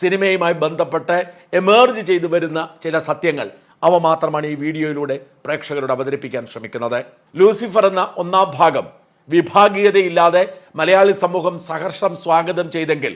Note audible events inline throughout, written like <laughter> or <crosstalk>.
സിനിമയുമായി ബന്ധപ്പെട്ട് എമേർജ് ചെയ്തു വരുന്ന ചില സത്യങ്ങൾ അവ മാത്രമാണ് ഈ വീഡിയോയിലൂടെ പ്രേക്ഷകരോട് അവതരിപ്പിക്കാൻ ശ്രമിക്കുന്നത്. ലൂസിഫർ എന്ന ഒന്നാം ഭാഗം വിഭാഗീയതയില്ലാതെ മലയാളി സമൂഹം സഹർഷം സ്വാഗതം ചെയ്തെങ്കിൽ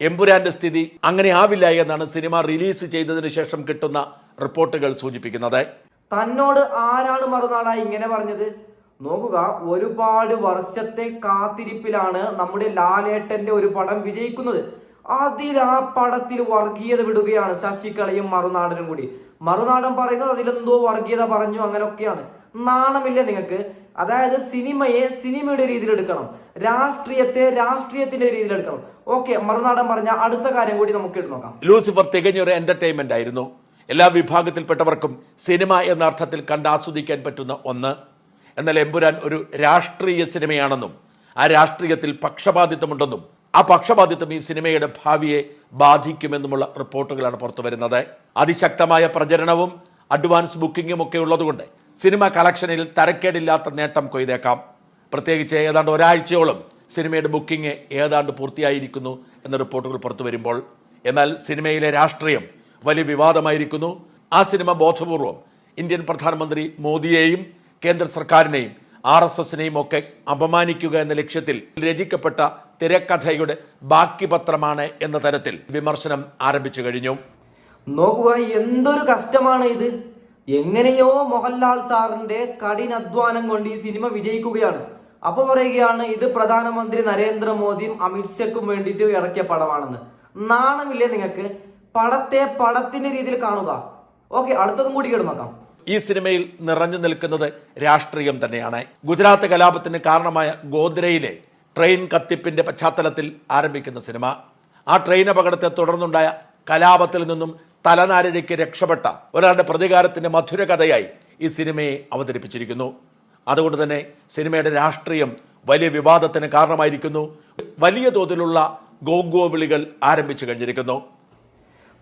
എമ്പുരാന്റെ സ്ഥിതി അങ്ങനെ ആവില്ല എന്നാണ് സിനിമ റിലീസ് ചെയ്തതിനു ശേഷം കിട്ടുന്ന റിപ്പോർട്ടുകൾ സൂചിപ്പിക്കുന്നത്. തന്നോട് ആരാണ് മറുനാളായി ഇങ്ങനെ പറഞ്ഞത്? നോക്കുക ഒരുപാട് വർഷത്തെ കാത്തിരിപ്പിലാണ് നമ്മുടെ ലാലേട്ടന്റെ ഒരു പടം വിജയിക്കുന്നത്. അതിൽ ആ പടത്തിൽ വർഗീയത വിടുകയാണ് ശശികളയും മറുനാടനും കൂടി. മറുനാടൻ പറയുന്നത് അതിലെന്തോ വർഗീയത പറഞ്ഞു അങ്ങനെയൊക്കെയാണ് നാണമില്ല നിങ്ങൾക്ക്. അതായത് സിനിമയെ സിനിമയുടെ രീതിയിൽ എടുക്കണം. രാഷ്ട്രീയത്തെ രാഷ്ട്രീയത്തിന്റെ രീതിയിൽ എടുക്കണം. ഓക്കെ മറുനാടൻ പറഞ്ഞ അടുത്ത കാര്യം കൂടി നമുക്ക് ഇട്ട് നോക്കാം. ലൂസിഫർ തികഞ്ഞൊരു എന്റർടൈൻമെന്റ് ആയിരുന്നു. എല്ലാ വിഭാഗത്തിൽപ്പെട്ടവർക്കും സിനിമ എന്ന അർത്ഥത്തിൽ കണ്ട് ആസ്വദിക്കാൻ പറ്റുന്ന ഒന്ന്. എന്നാൽ എമ്പുരാൻ ഒരു രാഷ്ട്രീയ സിനിമയാണെന്നും ആ രാഷ്ട്രീയത്തിൽ പക്ഷപാതിത്വമുണ്ടെന്നും ആ പക്ഷപാതിത്വം ഈ സിനിമയുടെ ഭാവിയെ ബാധിക്കുമെന്നുമുള്ള റിപ്പോർട്ടുകളാണ് പുറത്തു വരുന്നത്. അതിശക്തമായ പ്രചരണവും അഡ്വാൻസ് ബുക്കിംഗും ഒക്കെ ഉള്ളതുകൊണ്ട് സിനിമ കളക്ഷനിൽ തരക്കേടില്ലാത്ത നേട്ടം കൊയ്തേക്കാം. പ്രത്യേകിച്ച് ഏതാണ്ട് ഒരാഴ്ചയോളം സിനിമയുടെ ബുക്കിംഗ് ഏതാണ്ട് പൂർത്തിയായിരിക്കുന്നു എന്ന റിപ്പോർട്ടുകൾ പുറത്തു വരുമ്പോൾ. എന്നാൽ സിനിമയിലെ രാഷ്ട്രീയം വലിയ വിവാദമായിരിക്കുന്നു. ആ സിനിമ ബോധപൂർവം ഇന്ത്യൻ പ്രധാനമന്ത്രി മോദിയെയും കേന്ദ്ര സർക്കാരിനെയും ആർ എസ് എസിനെയും ഒക്കെ അപമാനിക്കുക എന്ന ലക്ഷ്യത്തിൽ രചിക്കപ്പെട്ട തിരക്കഥയുടെ ബാക്കി പത്രമാണ് എന്ന തരത്തിൽ വിമർശനം ആരംഭിച്ചു കഴിഞ്ഞു. നോക്കുക എന്തൊരു കഷ്ടമാണ് ഇത്. എങ്ങനെയോ മോഹൻലാൽ സാറിന്റെ കഠിനാധ്വാനം കൊണ്ട് ഈ സിനിമ വിജയിക്കുകയാണ്. അപ്പൊ പറയുകയാണ് ഇത് പ്രധാനമന്ത്രി നരേന്ദ്രമോദിയും അമിത്ഷയ്ക്കും വേണ്ടിട്ട് ഇറക്കിയ പടമാണെന്ന്. നാണമില്ലേ നിങ്ങൾക്ക്? പടത്തെ പടത്തിന്റെ രീതിയിൽ കാണുക. ഓക്കെ അടുത്തതും കൂടി കേട്ട് ഈ സിനിമയിൽ നിറഞ്ഞു നിൽക്കുന്നത് രാഷ്ട്രീയം തന്നെയാണ്. ഗുജറാത്ത് കലാപത്തിന് കാരണമായ ഗോദ്രയിലെ ട്രെയിൻ കത്തിപ്പിന്റെ പശ്ചാത്തലത്തിൽ ആരംഭിക്കുന്ന സിനിമ. ആ ട്രെയിൻ അപകടത്തെ തുടർന്നുണ്ടായ കലാപത്തിൽ നിന്നും തലനാരിഴയ്ക്ക് രക്ഷപ്പെട്ട ഒരാളുടെ പ്രതികാരത്തിന്റെ മധുര കഥയായി ഈ സിനിമയെ അവതരിപ്പിച്ചിരിക്കുന്നു. അതുകൊണ്ട് തന്നെ സിനിമയുടെ രാഷ്ട്രീയം വലിയ വിവാദത്തിന് കാരണമായിരിക്കുന്നു. വലിയ തോതിലുള്ള ഗോഗോ വിളികൾ ആരംഭിച്ചു കഴിഞ്ഞിരിക്കുന്നു.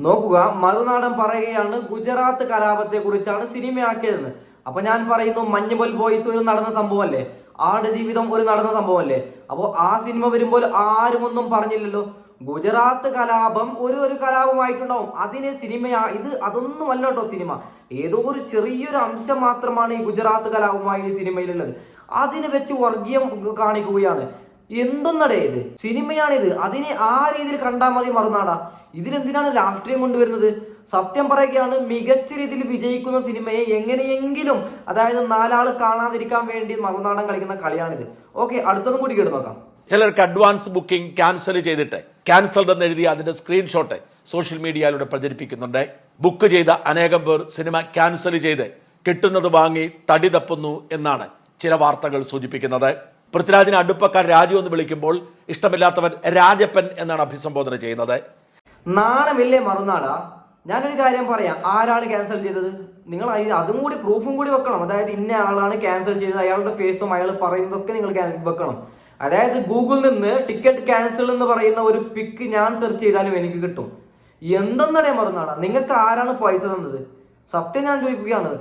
നോക്കുക മറുനാടൻ പറയുകയാണ് ഗുജറാത്ത് കലാപത്തെ കുറിച്ചാണ് സിനിമയാക്കിയതെന്ന്. അപ്പൊ ഞാൻ പറയുന്നു മഞ്ഞുമൽ ബോയ്സ് നടന്ന സംഭവം സംഭവമല്ലേ? ആട് ജീവിതം ഒരു നടന്ന സംഭവമല്ലേ? അപ്പോ ആ സിനിമ വരുമ്പോൾ ആരും ഒന്നും പറഞ്ഞില്ലല്ലോ. ഗുജറാത്ത് കലാപം ഒരു ഒരു കലാപമായിട്ടുണ്ടാവും. അതിനെ സിനിമയാ ഇത് അതൊന്നും അല്ല കേട്ടോ സിനിമ. ഏതോ ഒരു ചെറിയൊരു അംശം മാത്രമാണ് ഈ ഗുജറാത്ത് കലാപമായി ഈ സിനിമയിലുള്ളത്. അതിനെ വെച്ച് വർഗീയം കാണിക്കുകയാണ്. എന്തൊന്നടേ ഇത്? സിനിമയാണിത്. അതിനെ ആ രീതിയിൽ കണ്ടാൽ മതി മറുനാടാ. ഇതിലെന്തിനാണ് രാഷ്ട്രീയം കൊണ്ടുവരുന്നത്? സത്യം പറയുകയാണ് മികച്ച രീതിയിൽ വിജയിക്കുന്ന സിനിമയെ എങ്ങനെയെങ്കിലും അതായത് നാലാൾ കാണാതിരിക്കാൻ വേണ്ടി മറുനാടൻ കളിക്കുന്ന കളിയാണിത്. ഓക്കെ അടുത്തതും കൂടി കേട്ട് നോക്കാം. ചിലർക്ക് അഡ്വാൻസ് ബുക്കിംഗ് ക്യാൻസൽ ചെയ്തിട്ട് ക്യാൻസൽഡ് എന്ന് എഴുതി അതിന്റെ സ്ക്രീൻഷോട്ട് സോഷ്യൽ മീഡിയയിലൂടെ പ്രചരിപ്പിക്കുന്നുണ്ട്. ബുക്ക് ചെയ്ത അനേകം പേർ സിനിമ ക്യാൻസൽ ചെയ്ത് കിട്ടുന്നത് വാങ്ങി തടി തപ്പുന്നു എന്നാണ് ചില വാർത്തകൾ സൂചിപ്പിക്കുന്നത്. പൃഥ്വിരാജിനെ അടുപ്പക്കാർ രാജു എന്ന് വിളിക്കുമ്പോൾ ഇഷ്ടമില്ലാത്തവൻ രാജപ്പൻ എന്നാണ് അഭിസംബോധന ചെയ്യുന്നത്. നാണമില്ലേ മറുനാടാ? ഞാനൊരു കാര്യം പറയാം. ആരാണ് ക്യാൻസൽ ചെയ്തത്? നിങ്ങൾ അതും കൂടി പ്രൂഫും കൂടി വെക്കണം. അതായത് ഇന്ന ആളാണ് ക്യാൻസൽ ചെയ്തത്. അയാളുടെ ഫേസും അയാൾ പറയുന്നതൊക്കെ നിങ്ങൾ വെക്കണം. അതായത് ഗൂഗിളിൽ നിന്ന് ടിക്കറ്റ് ക്യാൻസൽ എന്ന് പറയുന്ന ഒരു പിക്ക് ഞാൻ സെർച്ച് ചെയ്താലും എനിക്ക് കിട്ടും. എന്തെന്നറിയാൻ മറുനാടാ നിങ്ങൾക്ക് ആരാണ് പൈസ തന്നത്? സത്യം ഞാൻ ചോദിക്കുകയാണ്.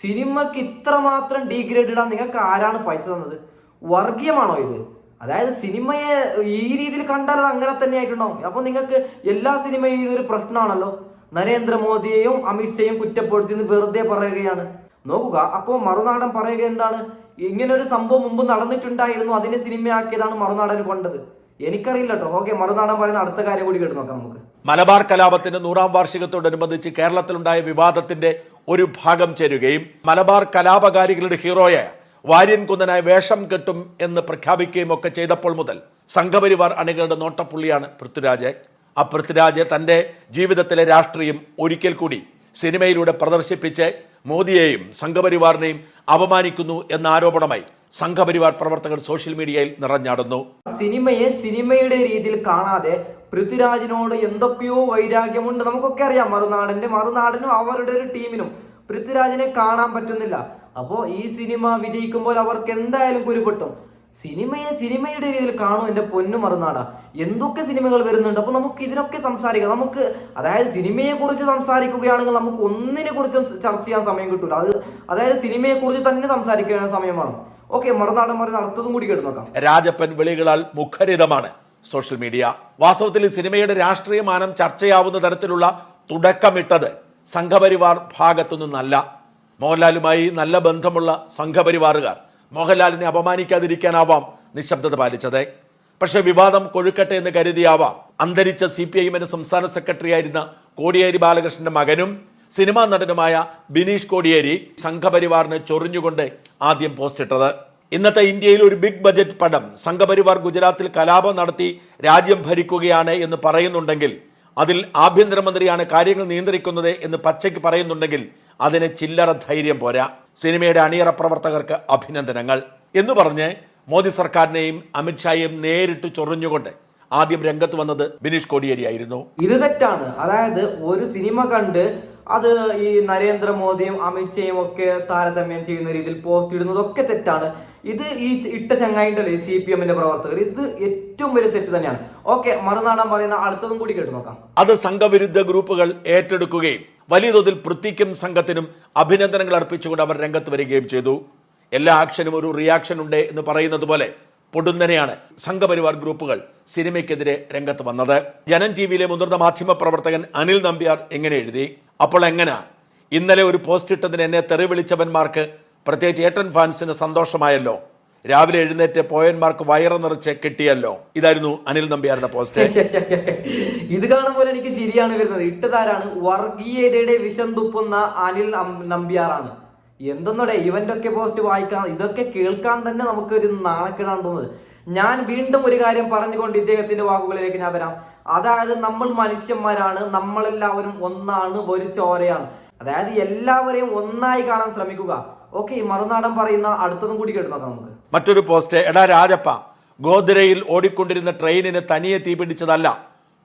സിനിമക്ക് ഇത്രമാത്രം ഡീഗ്രേഡ് ഇടാൻ നിങ്ങൾക്ക് ആരാണ് പൈസ തന്നത്? വർഗീയമാണോ ഇത്? അതായത് സിനിമയെ ഈ രീതിയിൽ കണ്ടാൽ അത് അങ്ങനെ തന്നെ ആയിട്ടുണ്ടാവും. അപ്പൊ നിങ്ങൾക്ക് എല്ലാ സിനിമയും ഇതൊരു പ്രശ്നമാണല്ലോ. നരേന്ദ്രമോദിയെയും അമിത്ഷയും കുറ്റപ്പെടുത്തി എന്ന് വെറുതെ പറയുകയാണ്. നോക്കുക അപ്പോ മറുനാടൻ പറയുക എന്താണ്? ഇങ്ങനെ ഒരു സംഭവം മുമ്പ് നടന്നിട്ടുണ്ടായിരുന്നു അതിനെ സിനിമയാക്കിയതാണ് മറുനാടൻ കൊണ്ടത്. എനിക്കറിയില്ല കേട്ടോ ഓക്കെ മറുനാടൻ പറയുന്ന അടുത്ത കാര്യം കൂടി കേട്ട് നോക്കാം നമുക്ക്. മലബാർ കലാപത്തിന്റെ നൂറാം വാർഷികത്തോടനുബന്ധിച്ച് കേരളത്തിലുണ്ടായ വിവാദത്തിന്റെ ഒരു ഭാഗം ചേരുകയും മലബാർ കലാപകാരികളുടെ ഹീറോയെ വാര്യൻ കുന്നനായ വേഷം കെട്ടും എന്ന് പ്രഖ്യാപിക്കുകയും ഒക്കെ ചെയ്തപ്പോൾ മുതൽ സംഘപരിവാർ അണികളുടെ നോട്ടപ്പുള്ളിയാണ് പൃഥ്വിരാജ്. ആ പൃഥ്വിരാജ് തന്റെ ജീവിതത്തിലെ രാഷ്ട്രീയം ഒരിക്കൽ കൂടി സിനിമയിലൂടെ പ്രദർശിപ്പിച്ച് മോദിയെയും സംഘപരിവാറിനെയും അപമാനിക്കുന്നു എന്ന ആരോപണമായി സംഘപരിവാർ പ്രവർത്തകർ സോഷ്യൽ മീഡിയയിൽ നിറഞ്ഞാടുന്നു. സിനിമയെ സിനിമയുടെ രീതിയിൽ കാണാതെ പൃഥ്വിരാജിനോട് എന്തൊക്കെയോ വൈരാഗ്യമുണ്ട് നമുക്കൊക്കെ അറിയാം. മറുനാടിന്റെ മറുനാടിനും അവരുടെ ഒരു ടീമിനും പൃഥ്വിരാജിനെ കാണാൻ പറ്റുന്നില്ല. അപ്പോൾ ഈ സിനിമ വിജയിക്കുമ്പോൾ അവർക്ക് എന്തായാലും കുരുപൊട്ടും. സിനിമയെ സിനിമയുടെ രീതിയിൽ കാണും എന്റെ പൊന്നു മറുനാടാ. എന്തൊക്കെ സിനിമകൾ വരുന്നുണ്ട്? അപ്പൊ നമുക്ക് ഇതിനൊക്കെ സംസാരിക്കാം. നമുക്ക് അതായത് സിനിമയെ കുറിച്ച് സംസാരിക്കുകയാണെങ്കിൽ നമുക്ക് ഒന്നിനെ കുറിച്ചും ചർച്ച ചെയ്യാൻ സമയം കിട്ടൂല. അത് അതായത് സിനിമയെ കുറിച്ച് തന്നെ സംസാരിക്കാൻ സമയം വേണം. ഓക്കെ മറുനാടൻ മറുനാട് അടുത്തതും കൂടി കേട്ട് നോക്കാം. രാജപ്പൻ വിളികളാൽ മുഖരിതമാണ് സോഷ്യൽ മീഡിയ. വാസ്തവത്തിൽ സിനിമയുടെ രാഷ്ട്രീയമാനം ചർച്ചയാവുന്ന തരത്തിലുള്ള തുടക്കമിട്ടത് സംഘപരിവാർ ഭാഗത്തു നിന്നല്ല മോഹൻലാലുമായി നല്ല ബന്ധമുള്ള സംഘപരിവാറുകാർ. മോഹൻലാലിനെ അപമാനിക്കാതിരിക്കാനാവാം നിശബ്ദത പാലിച്ചത്. പക്ഷേ വിവാദം കൊഴുക്കട്ടെ എന്ന് കരുതിയാവാം. അന്തരിച്ച സി പി ഐ സംസ്ഥാന സെക്രട്ടറി ആയിരുന്ന കോടിയേരി ബാലകൃഷ്ണന്റെ മകനും സിനിമാ നടനുമായ ബിനീഷ് കോടിയേരി സംഘപരിവാറിനെ ചൊറിഞ്ഞുകൊണ്ട് ആദ്യം പോസ്റ്റ് ഇട്ടത്. ഇന്നത്തെ ഇന്ത്യയിൽ ഒരു ബിഗ് ബജറ്റ് പടം സംഘപരിവാർ ഗുജറാത്തിൽ കലാപം നടത്തി രാജ്യം ഭരിക്കുകയാണ് എന്ന് പറയുന്നുണ്ടെങ്കിൽ അതിൽ ആഭ്യന്തരമന്ത്രിയാണ് കാര്യങ്ങൾ നിയന്ത്രിക്കുന്നത് എന്ന് പച്ചയ്ക്ക് പറയുന്നുണ്ടെങ്കിൽ അതിന് ചില്ലറ ധൈര്യം പോരാ. സിനിമയുടെ അണിയറ പ്രവർത്തകർക്ക് അഭിനന്ദനങ്ങൾ. എന്ന് പറഞ്ഞ് മോദി സർക്കാരിനെയും അമിത്ഷായെയും നേരിട്ട് ചൊറിഞ്ഞുകൊണ്ട് ആദ്യം രംഗത്ത് വന്നത് ബിനീഷ് കോടിയേരിയായിരുന്നു. ഇത് തെറ്റാണ്. അതായത് ഒരു സിനിമ കണ്ട് അത് ഈ നരേന്ദ്രമോദിയും അമിത്ഷായും ഒക്കെ താരതമ്യം ചെയ്യുന്ന രീതിയിൽ പോസ്റ്റ് ഇടുന്നതൊക്കെ തെറ്റാണ്. ഇത് ഈ ഇട്ട ചങ്ങായിട്ടല്ലേ സി പി എമ്മിന്റെ പ്രവർത്തകർ. ഇത് ഏറ്റവും വലിയ തെറ്റ് തന്നെയാണ്. ഓക്കെ മറുനാടൻ പറയുന്ന അടുത്തതും കൂടി കേട്ട് നോക്കാം. അത് സംഘവിരുദ്ധ ഗ്രൂപ്പുകൾ ഏറ്റെടുക്കുകയും വലിയ തോതിൽ പൃഥ്വിക്കും സംഘത്തിനും അഭിനന്ദനങ്ങൾ അർപ്പിച്ചുകൊണ്ട് അവർ രംഗത്ത് വരികയും ചെയ്തു. എല്ലാ ആക്ഷനും ഒരു റിയാക്ഷൻ ഉണ്ട് എന്ന് പറയുന്നത് പോലെ പൊടുന്നനെയാണ് സംഘപരിവാർ ഗ്രൂപ്പുകൾ സിനിമയ്ക്കെതിരെ രംഗത്ത് വന്നത്. ജനൻ ടി വിയിലെ മുതിർന്ന മാധ്യമ പ്രവർത്തകൻ അനിൽ നമ്പ്യാർ എങ്ങനെ എഴുതി? അപ്പോൾ എങ്ങനെ? ഇന്നലെ ഒരു പോസ്റ്റ് ഇട്ടതിന് എന്നെ തെറി വിളിച്ചവന്മാർക്ക് പ്രത്യേകിച്ച് ഏട്ടൻ ഫാൻസിന് സന്തോഷമായല്ലോ. രാവിലെ എഴുന്നേറ്റ് പോയന്മാർക്ക് വയറ് നിറച്ച് കിട്ടിയല്ലോ. ഇതായിരുന്നു അനിൽ നമ്പ്യാരുടെ പോസ്റ്റ്. <laughs> ഇത് കാണുമ്പോൾ എനിക്ക് ചിരിയാണ് വരുന്നത്. ഇട്ടതാരാണ്? വർഗീയതയുടെ വിഷം തുപ്പുന്ന അനിൽ നമ്പ്യാറാണ്. എന്തെന്നോടെ ഇവന്റെ ഒക്കെ പോസ്റ്റ് വായിക്കാൻ ഇതൊക്കെ കേൾക്കാൻ തന്നെ നമുക്ക് ഒരു നാണക്കേടാണ് തോന്നുന്നത്. ഞാൻ വീണ്ടും ഒരു കാര്യം പറഞ്ഞുകൊണ്ട് ഇദ്ദേഹത്തിന്റെ വാക്കുകളിലേക്ക് ഞാൻ വരാം. അതായത് നമ്മൾ മനുഷ്യന്മാരാണ്. നമ്മളെല്ലാവരും ഒന്നാണ്. ഒരു ചോരയാണ്. അതായത് എല്ലാവരെയും ഒന്നായി കാണാൻ ശ്രമിക്കുക. ഓക്കെ മറുനാടൻ പറയുന്ന അടുത്തതും കൂടി കേട്ട് നമുക്ക്? മറ്റൊരു പോസ്റ്റ് എടാ രാജപ്പ ഗോദ്രയിൽ ഓടിക്കൊണ്ടിരുന്ന ട്രെയിനിന് തനിയെ തീപിടിച്ചതല്ല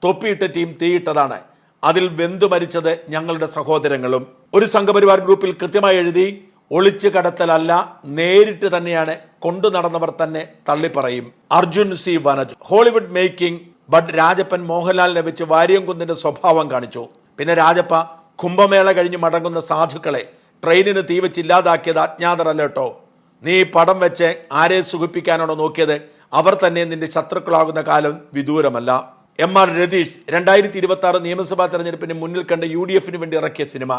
തൊപ്പിയിട്ട ടീം തീയിട്ടതാണ്. അതിൽ വെന്തു മരിച്ചത് ഞങ്ങളുടെ സഹോദരങ്ങളും. ഒരു സംഘപരിവാർ ഗ്രൂപ്പിൽ കൃത്യമായി എഴുതി ഒളിച്ചു കടത്തലല്ല നേരിട്ട് തന്നെയാണ് കൊണ്ടു നടന്നവർ തന്നെ തള്ളിപ്പറയും. Arjun C Vanaj. Hollywood making but Rajappan മോഹൻലാലിനെ വെച്ച് വാര്യംകുന്നിന്റെ സ്വഭാവം കാണിച്ചു. പിന്നെ രാജപ്പ കുംഭമേള കഴിഞ്ഞ് മടങ്ങുന്ന സാധുക്കളെ ട്രെയിനിന് തീ വെച്ച് ഇല്ലാതാക്കിയത് കേട്ടോ നീ പടം വെച്ച് ആരെ സുഖിപ്പിക്കാനാണോ നോക്കിയത്? അവർ തന്നെ നിന്റെ ശത്രുക്കളാകുന്ന കാലം വിദൂരമല്ല. എം ആർ രതീഷ് രണ്ടായിരത്തി ഇരുപത്തി ആറ് നിയമസഭാ തെരഞ്ഞെടുപ്പിന് മുന്നിൽ കണ്ട് യു ഡി എഫിന് വേണ്ടി ഇറക്കിയ സിനിമ.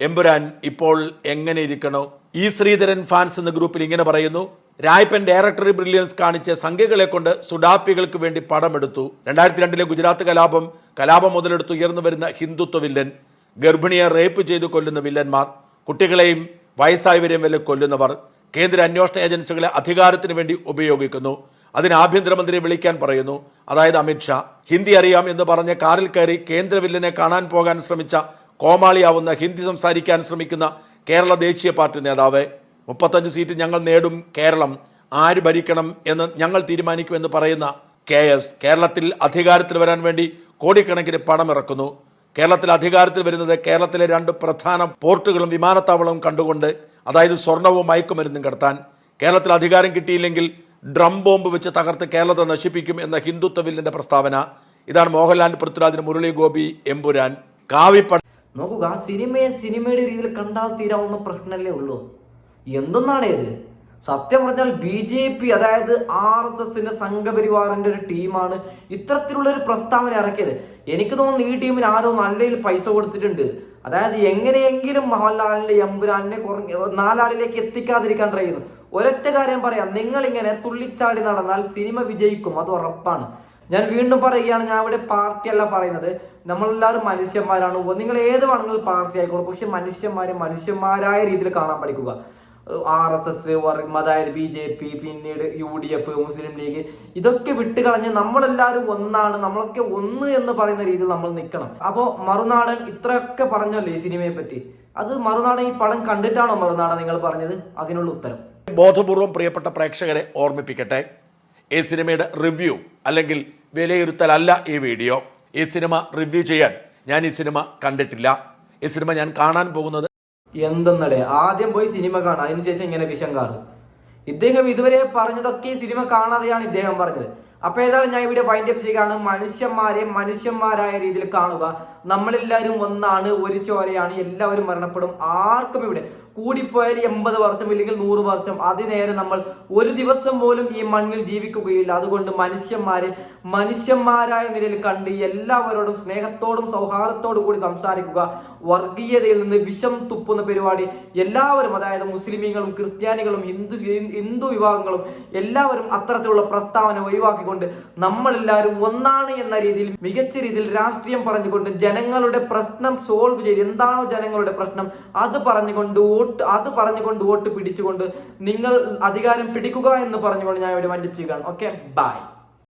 എമ്പുരാൻ ഇപ്പോൾ എങ്ങനെ ഇരിക്കണോ? ഈ ശ്രീധരൻ ഫാൻസ് എന്ന ഗ്രൂപ്പിൽ ഇങ്ങനെ പറയുന്നു രായ്പൻ ഡയറക്ടറി ബ്രില്യൻസ് കാണിച്ച സംഘികളെ കൊണ്ട് സുഡാപ്പികൾക്ക് വേണ്ടി പടമെടുത്തു. രണ്ടായിരത്തി രണ്ടിലെ ഗുജറാത്ത് കലാപം കലാപം മുതലെടുത്ത് ഉയർന്നു വരുന്ന ഹിന്ദുത്വ വില്ലൻ ഗർഭിണിയെ റേപ്പ് ചെയ്തു കൊല്ലുന്ന വില്ലന്മാർ കുട്ടികളെയും വയസ്സായവരെയും വരെ കൊല്ലുന്നവർ കേന്ദ്ര അന്വേഷണ ഏജൻസികളെ അധികാരത്തിന് വേണ്ടി ഉപയോഗിക്കുന്നു. അതിന് ആഭ്യന്തരമന്ത്രിയെ വിളിക്കാൻ പറയുന്നു. അതായത് അമിത്ഷാ ഹിന്ദി അറിയാം എന്ന് പറഞ്ഞ് കാറിൽ കയറി കേന്ദ്ര വില്ലനെ കാണാൻ പോകാൻ ശ്രമിച്ച കോമാളിയാവുന്ന ഹിന്ദി സംസാരിക്കാൻ ശ്രമിക്കുന്ന കേരള ദേശീയ പാർട്ടി നേതാവ്. മുപ്പത്തഞ്ച് സീറ്റ് ഞങ്ങൾ നേടും കേരളം. ആര് ഭരിക്കണം എന്ന് ഞങ്ങൾ തീരുമാനിക്കുമെന്ന് പറയുന്ന കെ എസ് കേരളത്തിൽ അധികാരത്തിൽ വരാൻ വേണ്ടി കോടിക്കണക്കിന് പണം ഇറക്കുന്നു. കേരളത്തിൽ അധികാരത്തിൽ വരുന്നത് കേരളത്തിലെ രണ്ട് പ്രധാന പോർട്ടുകളും വിമാനത്താവളവും കണ്ടുകൊണ്ട് അതായത് സ്വർണവും മയക്കുമരുന്നും കടത്താൻ. കേരളത്തിൽ അധികാരം കിട്ടിയില്ലെങ്കിൽ ഡ്രം ബോംബ് വെച്ച് തകർത്ത് കേരളത്തെ നശിപ്പിക്കും എന്ന ഹിന്ദുത്വ ബില്ലിന്റെ പ്രസ്താവന. ഇതാണ് മോഹൻലാൽ പൃഥ്വിരാജിന് മുരളി ഗോപി എമ്പുരാൻ. കാവിപ്പട നോക്കുക സിനിമയെ സിനിമയുടെ രീതിയിൽ കണ്ടാൽ തീരാവുന്ന പ്രശ്നമല്ലേ ഉള്ളൂ? എന്തൊന്നാണ് സത്യം പറഞ്ഞാൽ ബി ജെ പി അതായത് ആർ എസ് എസിന്റെ സംഘപരിവാറിന്റെ ഒരു ടീമാണ് ഇത്തരത്തിലുള്ള ഒരു പ്രസ്താവന ഇറക്കിയത്. എനിക്ക് തോന്നുന്നു ഈ ടീമിന് ആരോ നല്ലയിൽ പൈസ കൊടുത്തിട്ടുണ്ട്. അതായത് എങ്ങനെയെങ്കിലും മോഹൻലാലിന്റെ എമ്പുരാനെ കുറഞ്ഞ നാലാളിലേക്ക് എത്തിക്കാതിരിക്കാൻ ട്രൈ ചെയ്യുന്നു. ഒരൊറ്റ കാര്യം പറയാം. നിങ്ങൾ ഇങ്ങനെ തുള്ളിച്ചാടി നടന്നാൽ സിനിമ വിജയിക്കും. അത് ഉറപ്പാണ്. ഞാൻ വീണ്ടും പറയുകയാണ് ഞാൻ ഇവിടെ പാർട്ടിയല്ല പറയുന്നത്. നമ്മളെല്ലാവരും മനുഷ്യന്മാരാണ്. നിങ്ങൾ ഏത് വേണമെങ്കിലും പാർട്ടി ആയിക്കോളൂ പക്ഷെ മനുഷ്യന്മാരെ മനുഷ്യന്മാരായ രീതിയിൽ കാണാൻ പഠിക്കുക. ആർ എസ് എസ് അതായത് ബി ജെ പി പിന്നീട് U D F Muslim League ഇതൊക്കെ വിട്ടുകളഞ്ഞ് നമ്മളെല്ലാവരും ഒന്നാണ് നമ്മളൊക്കെ ഒന്ന് എന്ന് പറയുന്ന രീതിയിൽ നമ്മൾ നിൽക്കണം. അപ്പോൾ മറുനാടൻ ഇത്രയൊക്കെ പറഞ്ഞല്ലോ ഈ സിനിമയെ പറ്റി. അത് മറുനാടൻ ഈ പടം കണ്ടിട്ടാണോ മറുനാടൻ നിങ്ങൾ പറഞ്ഞത്? അതിനുള്ള ഉത്തരം. ബോധപൂർവം പ്രിയപ്പെട്ട പ്രേക്ഷകരെ ഓർമ്മിപ്പിക്കട്ടെ ഈ സിനിമയുടെ റിവ്യൂ അല്ലെങ്കിൽ വിലയിരുത്തലല്ല ഈ വീഡിയോ. ഈ സിനിമ റിവ്യൂ ചെയ്യാൻ ഞാൻ ഈ സിനിമ കണ്ടിട്ടില്ല. ഈ സിനിമ ഞാൻ കാണാൻ പോകുന്നത് എന്തെന്നടേ ആദ്യം പോയി സിനിമ കാണാം. അതിനുശേഷം ഇങ്ങനെ വിഷം കാറ് ഇദ്ദേഹം ഇതുവരെ പറഞ്ഞതൊക്കെ സിനിമ കാണാതെയാണ് ഇദ്ദേഹം പറഞ്ഞത്. അപ്പൊ ഏതാണ് ഞാൻ ഇവിടെ വൈൻഡ് അപ്പ് ചെയ്യുകയാണ്. മനുഷ്യന്മാരെ മനുഷ്യന്മാരായ രീതിയിൽ കാണുക. നമ്മളെല്ലാവരും ഒന്നാണ് ഒരു ചോരയാണ്. എല്ലാവരും മരണപ്പെടും. ആർക്കും ഇവിടെ കൂടിപ്പോയാൽ എൺപത് വർഷം ഇല്ലെങ്കിൽ നൂറ് വർഷം. അതിനേരെ നമ്മൾ ഒരു ദിവസം പോലും ഈ മണ്ണിൽ ജീവിക്കുകയില്ല. അതുകൊണ്ട് മനുഷ്യന്മാരെ മനുഷ്യന്മാരായ നിലയിൽ കണ്ട് എല്ലാവരോടും സ്നേഹത്തോടും സൗഹാർദ്ദത്തോടും കൂടി സംസാരിക്കുക. വർഗീയതയിൽ നിന്ന് വിഷം തുപ്പുന്ന പരിപാടി എല്ലാവരും അതായത് മുസ്ലിമീങ്ങളും ക്രിസ്ത്യാനികളും ഹിന്ദു ഹിന്ദു വിഭാഗങ്ങളും എല്ലാവരും അത്തരത്തിലുള്ള പ്രസ്താവന ഒഴിവാക്കിക്കൊണ്ട് നമ്മളെല്ലാവരും ഒന്നാണ് എന്ന രീതിയിൽ മികച്ച രീതിയിൽ രാഷ്ട്രീയം പറഞ്ഞുകൊണ്ട് ജനങ്ങളുടെ പ്രശ്നം സോൾവ് ചെയ്ത് എന്താണോ ജനങ്ങളുടെ പ്രശ്നം അത് പറഞ്ഞുകൊണ്ട് വോട്ട് അത് പറഞ്ഞുകൊണ്ട് വോട്ട് പിടിച്ചുകൊണ്ട് നിങ്ങൾ അധികാരം പിടിക്കുക എന്ന് പറഞ്ഞുകൊണ്ട് ഞാൻ ഇവിടെ വണ്ടിപ്പിക്കുകയാണ് ഓക്കെ ബൈ